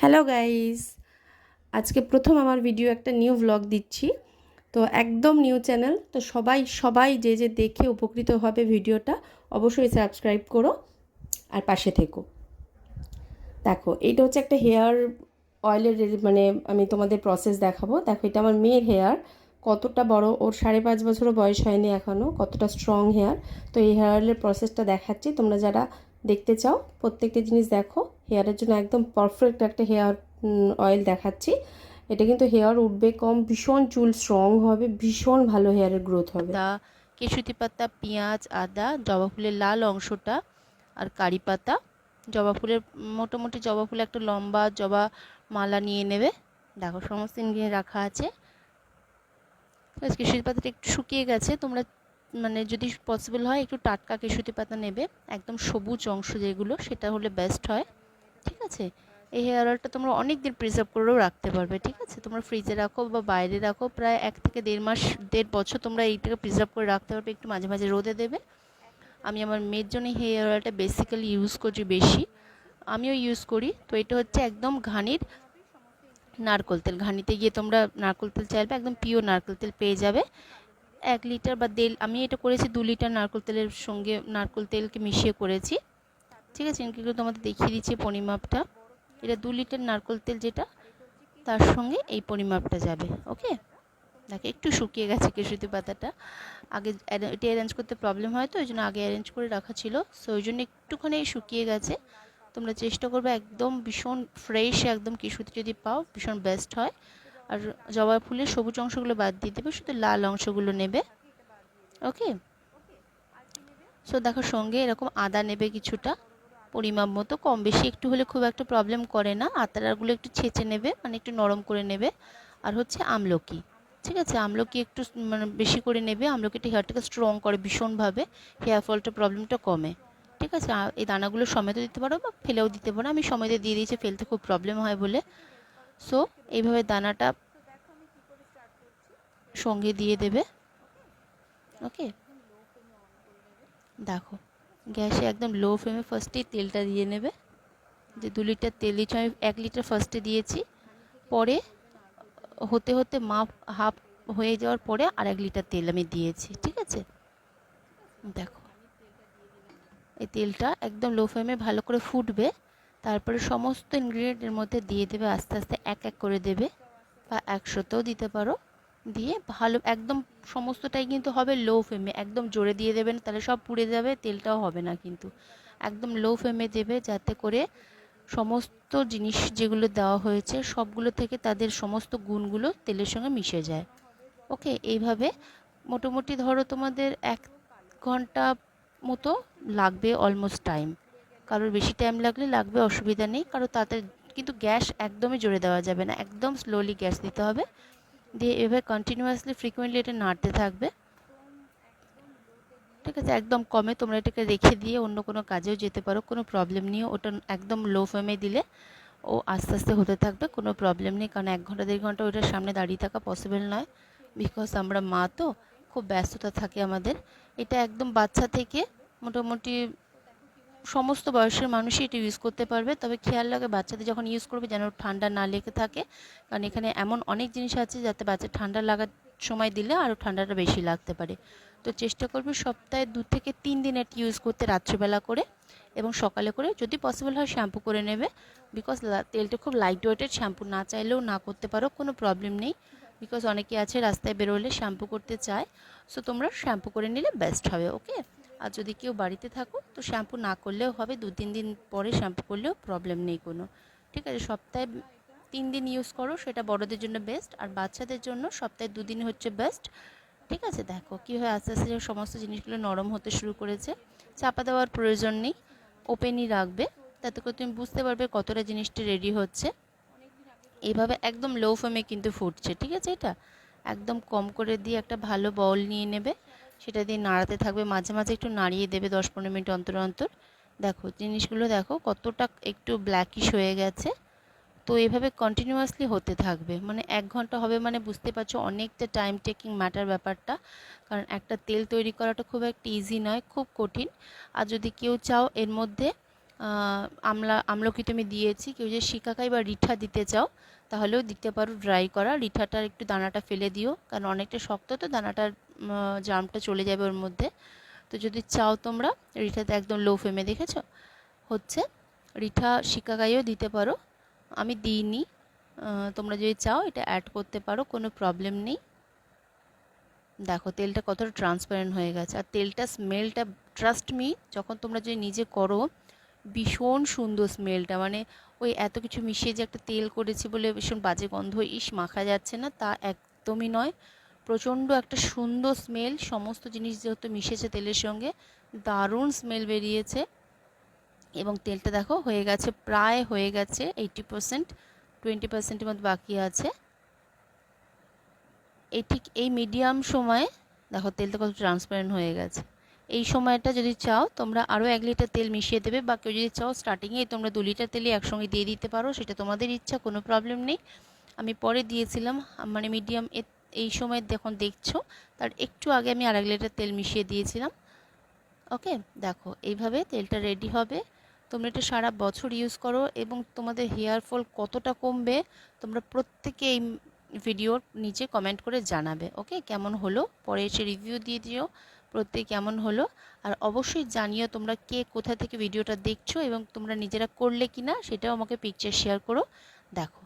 Hello guys, আজকে প্রথম আমার ভিডিও একটা নিউ ভ্লগ দিচ্ছি। তো একদম নিউ চ্যানেল তো সবাই সবাই যে যে দেখে উপকৃত হবে ভিডিওটা অবশ্যই সাবস্ক্রাইব করো আর পাশে থেকো। দেখো, এইটা হচ্ছে একটা হেয়ার অয়েলের মানে আমি তোমাদের প্রসেস দেখাবো। দেখো, এটা আমার মেয়ের হেয়ার কতটা বড়, ওর সাড়ে পাঁচ বছরও বয়স হয়নি এখনও কতটা স্ট্রং হেয়ার তো এই হেয়ার অয়েলের প্রসেসটা দেখাচ্ছি, তোমরা যারা দেখতে চাও, প্রত্যেকটা জিনিস দেখো। হেয়ারের জন্য একদম পারফেক্ট একটা হেয়ার অয়েল দেখাচ্ছি। এটা কিন্তু হেয়ার উঠবে কম, ভীষণ চুল স্ট্রং হবে, ভীষণ ভালো হেয়ারের গ্রোথ হবে। দা কেশুতি পাতা, পেঁয়াজ, আদা, জবা ফুলের লাল অংশটা আর কারি পাতা। জবা ফুলের, মোটামুটি জবা ফুলে একটা লম্বা জবা মালা নিয়ে নেবে। দেখো সমস্ত ইনগ্রিডিয়েন্ট রাখা আছে। কেশুতি পাতাটা একটু শুকিয়ে গেছে, তোমরা মানে যদি পসিবল হয় একটু টাটকা কেশুতি পাতা নেবে। একদম সবুজ অংশ যেগুলো, সেটা হলে বেস্ট হয়। ঠিক আছে? এই হেয়ার অয়েলটা তোমরা অনেক দিন প্রিজার্ভ করেও রাখতে পারবে, ঠিক আছে? তোমরা ফ্রিজে রাখো বা বাইরে রাখো, প্রায় এক থেকে দেড় মাস, দেড় বছর তোমরা এইটাকে প্রিজার্ভ করে রাখতে পারবে, একটু মাঝে মাঝে রোদে দেবে। আমি আমার মেয়ের জন্য হেয়ার অয়েলটা বেসিক্যালি ইউজ করছি বেশি। আমিও ইউজ করি, তো এটা হচ্ছে একদম ঘানির নারকোল তেল। ঘানিতে গিয়ে তোমরা নারকোল তেল চাইবে একদম পিওর নারকোল তেল পেয়ে যাবে। এক লিটার বা দেড়, আমি এটা করেছি দু লিটার নারকোল তেলের সঙ্গে নারকোল তেলকে মিশিয়ে করেছি। ঠিক আছে কিন্তু তোমাদের দেখিয়ে দিচ্ছি পরিমাপটা। এটা দু লিটার নারকোল তেল যেটা, তার সঙ্গে এই পরিমাপটা যাবে, ওকে? দেখো, একটু শুকিয়ে গেছে কেশুতি পাতাটা। আগে এটা অ্যারেঞ্জ করতে প্রবলেম হয় তো, ওই জন্য আগে অ্যারেঞ্জ করে রাখা ছিল। সো ওই জন্য একটুখানি শুকিয়ে গেছে। তোমরা চেষ্টা করবে একদম ভীষণ ফ্রেশ একদম কেশুতি যদি পাও, ভীষণ বেস্ট হয়। আর জবা ফুলের সবুজ অংশগুলো বাদ দিয়ে দেবে, শুধু লাল অংশগুলো নেবে, ওকে? সো দেখো, সঙ্গে এরকম আদা নেবে কিছুটা। পরিমাপ মতো কম বেশি একটু হলে খুব একটা প্রবলেম করে না। আতারাগুলো একটু ছেঁচে নেবে মানে একটু নরম করে নেবে। আর হচ্ছে আমলকি, ঠিক আছে? আমলকি একটু মানে বেশি করে নেবে। আমলকিটা হেয়ারটাকে স্ট্রং করে ভীষণভাবে হেয়ার ফলটা প্রবলেমটা কমে, ঠিক আছে? এই দানাগুলো সমেত দিতে পারো বা ফেলেও দিতে পারো। আমি সময়তে দিয়ে দিয়েছি, ফেলতে খুব প্রবলেম হয় বলে। সো এইভাবে দানাটা সঙ্গে দিয়ে দেবে। ওকে দেখো গ্যাসে একদম লো ফ্লেমে ফার্স্টেই তেলটা দিয়ে নেবে। যে দু লিটার তেল দিচ্ছি আমি এক লিটার ফার্স্টে দিয়েছি। পরে হতে হতে মাপ হাফ হয়ে যাওয়ার পরে আর এক লিটার তেল আমি দিয়েছি, ঠিক আছে? দেখো। এই তেলটা একদম লো ফ্লেমে ভালো করে ফুটবে। তারপরে সমস্ত ইনগ্রিডিয়েন্টের মধ্যে দিয়ে দেবে, আস্তে আস্তে এক এক করে দেবে। বা একশোতেও দিতে পারো। দিয়ে ভালো, একদম সমস্তটাই কিন্তু হবে লো ফ্লেমে একদম জোরে দিয়ে দেবেন তাহলে সব পুড়ে যাবে, তেলটাও হবে না কিন্তু। একদম লো ফ্লেমে দেবে যাতে করে সমস্ত জিনিস যেগুলো দেওয়া হয়েছে, সবগুলো থেকে তাদের সমস্ত গুণগুলো তেলের সঙ্গে মিশে যায়। ওকে এইভাবে মোটামুটি ধরো তোমাদের এক ঘণ্টা মতো লাগবে অলমোস্ট টাইম কারোর বেশি টাইম লাগলে লাগবে, অসুবিধা নেই। কারও তাতে, কিন্তু গ্যাস একদমই জোরে দেওয়া যাবে না। একদম স্লোলি গ্যাস দিতে হবে। দিয়ে এভাবে কন্টিনিউয়াসলি ফ্রিকুয়েন্টলি এটা নাড়তে থাকবে। ঠিক আছে? একদম কমে তোমরা এটাকে রেখে দিয়ে অন্য কোনো কাজেও যেতে পারো, কোনো প্রবলেম নেই ওটা একদম লো ফ্লেমে দিলে ও আস্তে আস্তে হতে থাকবে, কোনো প্রবলেম নেই। কারণ এক ঘণ্টা, দেড় ঘণ্টা ওইটার সামনে দাঁড়িয়ে থাকা পসিবল নয়। বিকজ আমরা মা তো, খুব ব্যস্ততা থাকে আমাদের। এটা একদম বাচ্চা থেকে মোটামুটি সমস্ত বয়সের মানুষই এটা ইউজ করতে পারবে। তবে খেয়াল লাগে বাচ্চাদের যখন ইউজ করবে যেন ঠান্ডা না লেগে থাকে। কারণ এখানে এমন অনেক জিনিস আছে যাতে বাচ্চা ঠান্ডা লাগার সময় দিলে আরও ঠান্ডাটা বেশি লাগতে পারে। তো চেষ্টা করবে সপ্তাহে দু থেকে তিন দিন এটি ইউজ করতে রাত্রিবেলা করে এবং সকালে করে। যদি পসিবল হয় শ্যাম্পু করে নেবে। বিকজ তেলটা খুব লাইট ওয়েটের শ্যাম্পু না চাইলেও না করতে পারো, কোনো প্রবলেম নেই। বিকজ অনেকে আছে রাস্তায় বেরোলে শ্যাম্পু করতে চায়। সো তোমরা শ্যাম্পু করে নিলে বেস্ট হবে ওকে আর যদি কেউ বাড়িতে থাকো তো শ্যাম্পু না করলেও হবে, দু, তিন দিন পরে শ্যাম্পু করলেও প্রবলেম নেই কোনো। ঠিক আছে, সপ্তাহে তিন দিন ইউজ করো, সেটা বড়দের জন্য বেস্ট আর বাচ্চাদের জন্য সপ্তাহে দুদিন হচ্ছে বেস্ট ঠিক আছে, দেখো কীভাবে আস্তে আস্তে সমস্ত জিনিসগুলো নরম হতে শুরু করেছে। চাপা দেওয়ার প্রয়োজন নেই ওপেনই রাখবে, তাতে করে তুমি বুঝতে পারবে কতটা জিনিসটা রেডি হচ্ছে। এভাবে একদম লো ফ্লেমে কিন্তু ফুটছে, ঠিক আছে এটা? একদম কম করে দিয়ে একটা ভালো বল নিয়ে নেবে। সেটা দিয়ে নাড়াতে থাকবে। মাঝে মাঝে একটু নাড়িয়ে দেবে দশ পনেরো মিনিট অন্তর অন্তর। দেখো, জিনিসগুলো দেখো কতটা একটু ব্ল্যাকিশ হয়ে গেছে। তো এভাবে কন্টিনিউয়াসলি হতে থাকবে। মানে এক ঘণ্টা হবে মানে বুঝতে পারছ অনেকটা টাইম টেকিং ম্যাটার ব্যাপারটা। কারণ একটা তেল তৈরি করাটা খুব একটা ইজি নয়, খুব কঠিন। আর যদি কেউ চাও এর মধ্যে আমলা আমলকি তুমি দিয়েছি। কেউ যদি শিকাকাই বা রিঠা দিতে চাও, তাহলেও দিতে পারো ড্রাই করা। রিঠাটার একটু দানাটা ফেলে দিও, কারণ অনেকটা শক্ত তো, দানাটার জামটা চলে যাবে ওর মধ্যে। তো যদি চাও তোমরা, রিঠাতে একদম লো ফ্লেমে দেখেছ? হচ্ছে, রিঠা শিকাকাইও দিতে পারো। আমি দিইনি। তোমরা যদি চাও, এটা অ্যাড করতে পারো, কোনো প্রবলেম নেই। দেখো, তেলটা কতটা ট্রান্সপারেন্ট হয়ে গেছে। আর তেলটা স্মেলটা ট্রাস্ট মি যখন তোমরা যদি নিজে করো ভীষণ সুন্দর স্মেলটা মানে ওই এত কিছু মিশিয়ে যে একটা তেল করেছি বলে ভীষণ বাজে গন্ধ, ইস, মাখা যাচ্ছে না, তা একদমই নয়। প্রচণ্ড একটা সুন্দর স্মেল সমস্ত জিনিস যেহেতু মিশেছে তেলের সঙ্গে, দারুণ স্মেল বেরিয়েছে। এবং তেলটা দেখো, হয়ে গেছে, প্রায় হয়ে গেছে এইটি পার্সেন্ট টোয়েন্টি পার্সেন্টের মধ্যে বাকি আছে। এই ঠিক এই মিডিয়াম সময়ে, দেখো তেলটা কত ট্রান্সপারেন্ট হয়ে গেছে। এই সময়টা যদি চাও, তোমরা আরও এক লিটার তেল মিশিয়ে দেবে। বা কেউ যদি চাও স্টার্টিংয়ে তোমরা দু লিটার তেলই একসঙ্গে দিয়ে দিতে পারো, সেটা তোমাদের ইচ্ছা, কোনো প্রবলেম নেই। আমি পরে দিয়েছিলাম মানে মিডিয়াম এই সময় যখন দেখছ, তার একটু আগে আমি আর এক লিটার তেল মিশিয়ে দিয়েছিলাম। ওকে দেখো, এইভাবে তেলটা রেডি হবে। তোমরা এটা সারা বছর ইউজ করো এবং তোমাদের হেয়ার ফল কতটা কমবে, তোমরা প্রত্যেকে এই ভিডিওর নিচে কমেন্ট করে জানাবে। ওকে কেমন হলো? পরে এসে রিভিউ দিয়ে দিও। প্রত্যেক কেমন হলো? আর অবশ্যই জানিও তোমরা কে কোথা থেকে ভিডিওটা দেখছ এবং তোমরা নিজেরা করলে কি না সেটাও আমাকে পিকচার শেয়ার করো। দেখো,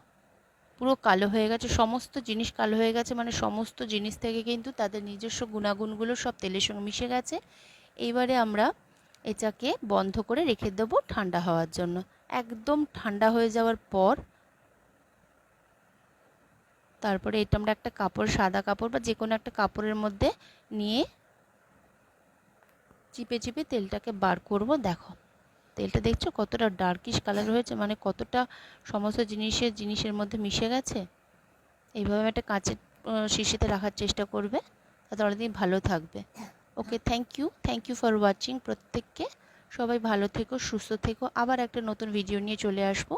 পুরো কালো হয়ে গেছে, সমস্ত জিনিস কালো হয়ে গেছে মানে সমস্ত জিনিস থেকে কিন্তু তাদের নিজস্ব গুণাগুণগুলো সব তেলের সঙ্গে মিশে গেছে। এইবারে আমরা এটাকে বন্ধ করে রেখে দেবো ঠান্ডা হওয়ার জন্য। একদম ঠান্ডা হয়ে যাওয়ার পর তারপরে এটা আমরা একটা কাপড়, সাদা কাপড় বা যে কোনো একটা কাপড়ের মধ্যে নিয়ে চিপে চিপে তেলটাকে বার করব, দেখো। তেলটা দেখছ কতটা ডার্কিশ কালার হয়েছে মানে কতটা সমস্ত জিনিসের জিনিসের মধ্যে মিশে গেছে? এইভাবে একটা কাঁচের শিশিতে রাখার চেষ্টা করবে, তাতে অনেকদিন ভালো থাকবে। Okay thank you thank you for watching প্রত্যেককে। সবাই ভালো থেকো, সুস্থ থেকো। আবার একটা নতুন ভিডিও নিয়ে চলে আসব।